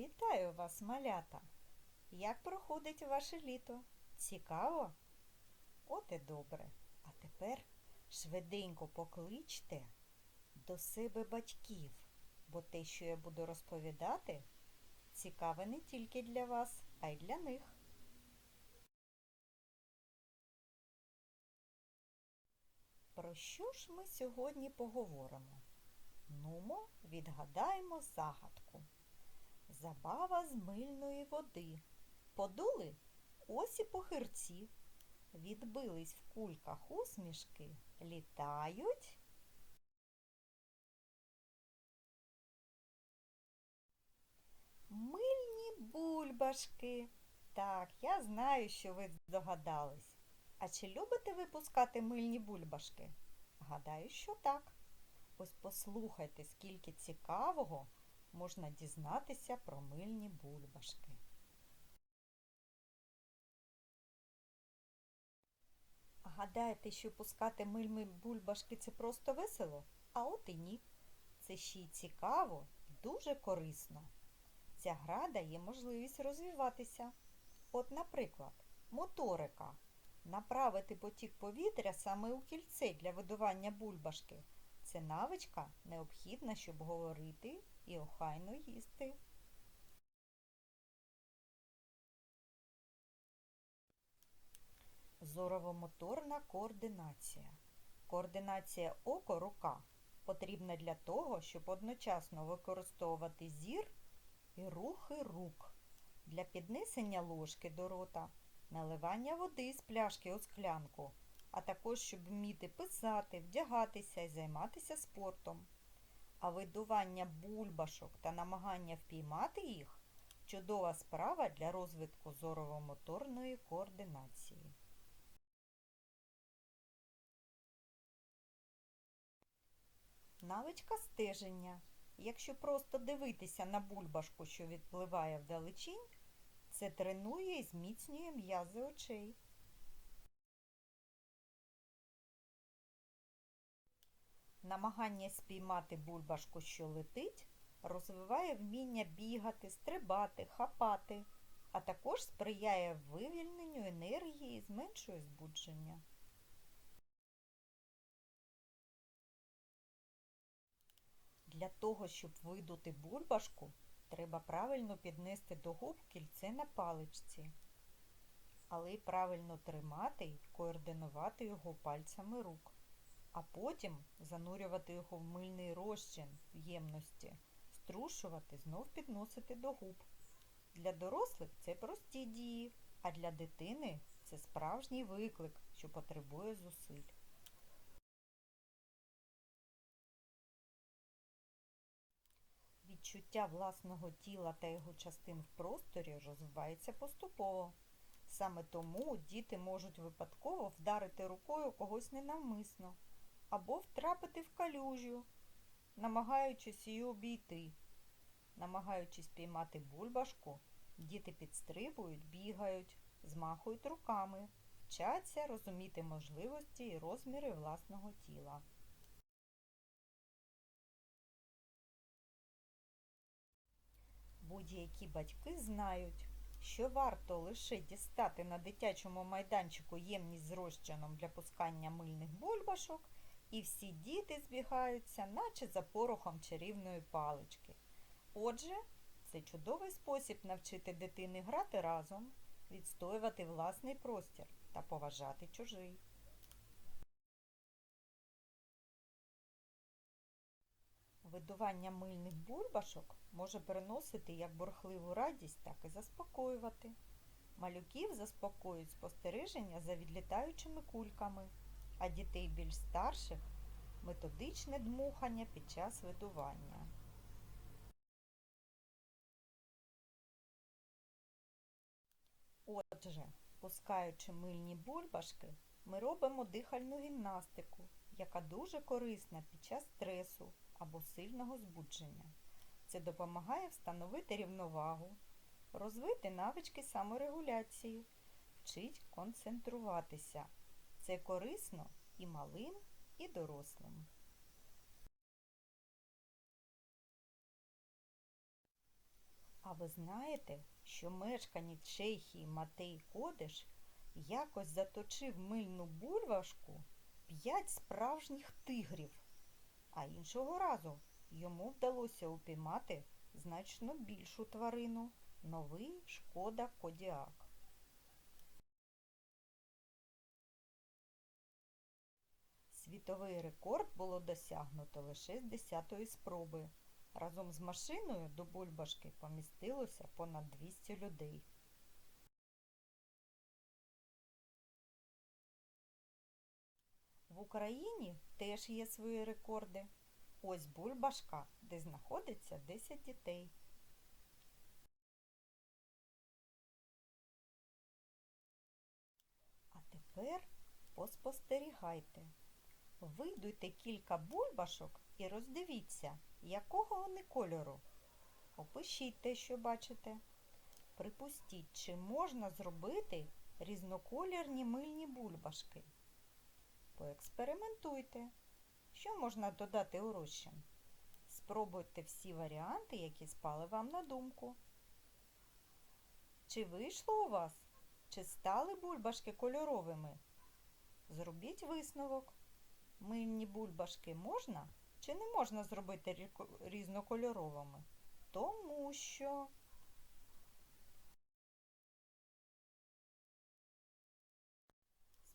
Вітаю вас, малята! Як проходить ваше літо? Цікаво? От і добре. А тепер швиденько покличте до себе батьків, бо те, що я буду розповідати, цікаве не тільки для вас, а й для них. Про що ж ми сьогодні поговоримо? Нумо, відгадаємо загадку. Забава з мильної води. Подули ось і похирці. Відбились в кульках усмішки, літають. Мильні бульбашки. Так, я знаю, що ви здогадались. А чи любите ви пускати мильні бульбашки? Гадаю, що так. Ось послухайте, скільки цікавого можна дізнатися про мильні бульбашки. Гадаєте, що пускати мильні бульбашки це просто весело? А от і ні. Це ще й цікаво і дуже корисно. Ця гра дає можливість розвиватися. От, наприклад, моторика. Направити потік повітря саме у кільце для видування бульбашки. Це навичка необхідна, щоб говорити і охайно їсти. Зорово-моторна координація. Координація око-рука потрібна для того, щоб одночасно використовувати зір і рухи рук для піднесення ложки до рота, наливання води з пляшки у склянку, а також щоб вміти писати, вдягатися і займатися спортом. А видування бульбашок та намагання впіймати їх чудова справа для розвитку зорово-моторної координації. Навичка стеження. Якщо просто дивитися на бульбашку, що відпливає вдалечінь, це тренує і зміцнює м'язи очей. Намагання спіймати бульбашку, що летить, розвиває вміння бігати, стрибати, хапати, а також сприяє вивільненню енергії і зменшує збудження. Для того, щоб видути бульбашку, треба правильно піднести до губ кільце на паличці, але й правильно тримати і координувати його пальцями рук, а потім занурювати його в мильний розчин в ємності, струшувати, знов підносити до губ. Для дорослих це прості дії, а для дитини це справжній виклик, що потребує зусиль. Відчуття власного тіла та його частин в просторі розвивається поступово. Саме тому діти можуть випадково вдарити рукою когось ненавмисно або втрапити в калюжю, намагаючись її обійти. Намагаючись піймати бульбашку, діти підстрибують, бігають, змахують руками, вчаться розуміти можливості і розміри власного тіла. Будь-які батьки знають, що варто лише дістати на дитячому майданчику ємність з розчином для пускання мильних бульбашок, і всі діти збігаються, наче за порохом чарівної палички. Отже, це чудовий спосіб навчити дитини грати разом, відстоювати власний простір та поважати чужий. Видування мильних бульбашок може приносити як бурхливу радість, так і заспокоювати. Малюків заспокоюють спостереження за відлітаючими кульками, а дітей більш старших методичне дмухання під час видування. Отже, пускаючи мильні бульбашки, ми робимо дихальну гімнастику, яка дуже корисна під час стресу або сильного збудження. Це допомагає встановити рівновагу, розвити навички саморегуляції, вчить концентруватися. Це корисно і малим, і дорослим. А ви знаєте, що мешканець Чехії Матей Кодиш якось заточив мильну бульбашку п'ять справжніх тигрів, а іншого разу йому вдалося упіймати значно більшу тварину новий шкода Кодіак. Світовий рекорд було досягнуто лише з 10-ї спроби. Разом з машиною до бульбашки помістилося понад 200 людей. В Україні теж є свої рекорди. Ось бульбашка, де знаходиться 10 дітей. А тепер поспостерігайте. Видуйте кілька бульбашок і роздивіться, якого вони кольору. Опишіть те, що бачите. Припустіть, чи можна зробити різноколірні мильні бульбашки. Поекспериментуйте. Що можна додати у розчин? Спробуйте всі варіанти, які спали вам на думку. Чи вийшло у вас? Чи стали бульбашки кольоровими? Зробіть висновок. Мильні бульбашки можна чи не можна зробити різнокольоровими? Тому що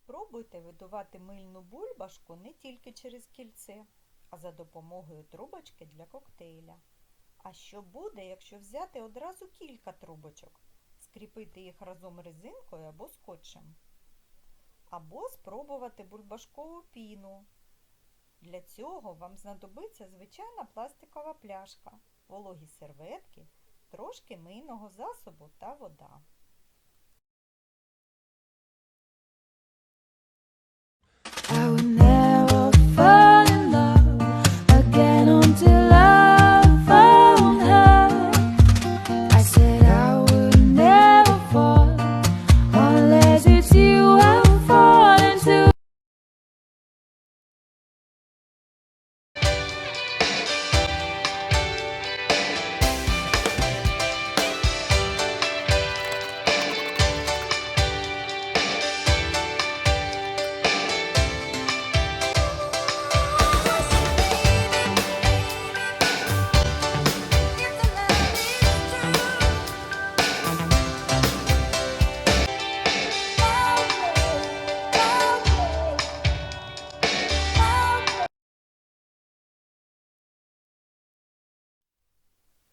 спробуйте видувати мильну бульбашку не тільки через кільце, а за допомогою трубочки для коктейля. А що буде, якщо взяти одразу кілька трубочок, скріпити їх разом резинкою або скотчем? Або спробувати бульбашкову піну. Для цього вам знадобиться звичайна пластикова пляшка, вологі серветки, трошки мийного засобу та вода.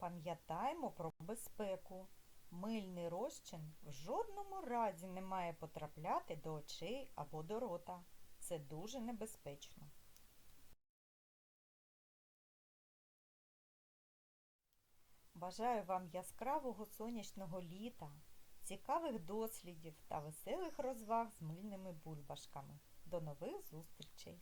Пам'ятаємо про безпеку. Мильний розчин в жодному разі не має потрапляти до очей або до рота. Це дуже небезпечно. Бажаю вам яскравого сонячного літа, цікавих дослідів та веселих розваг з мильними бульбашками. До нових зустрічей!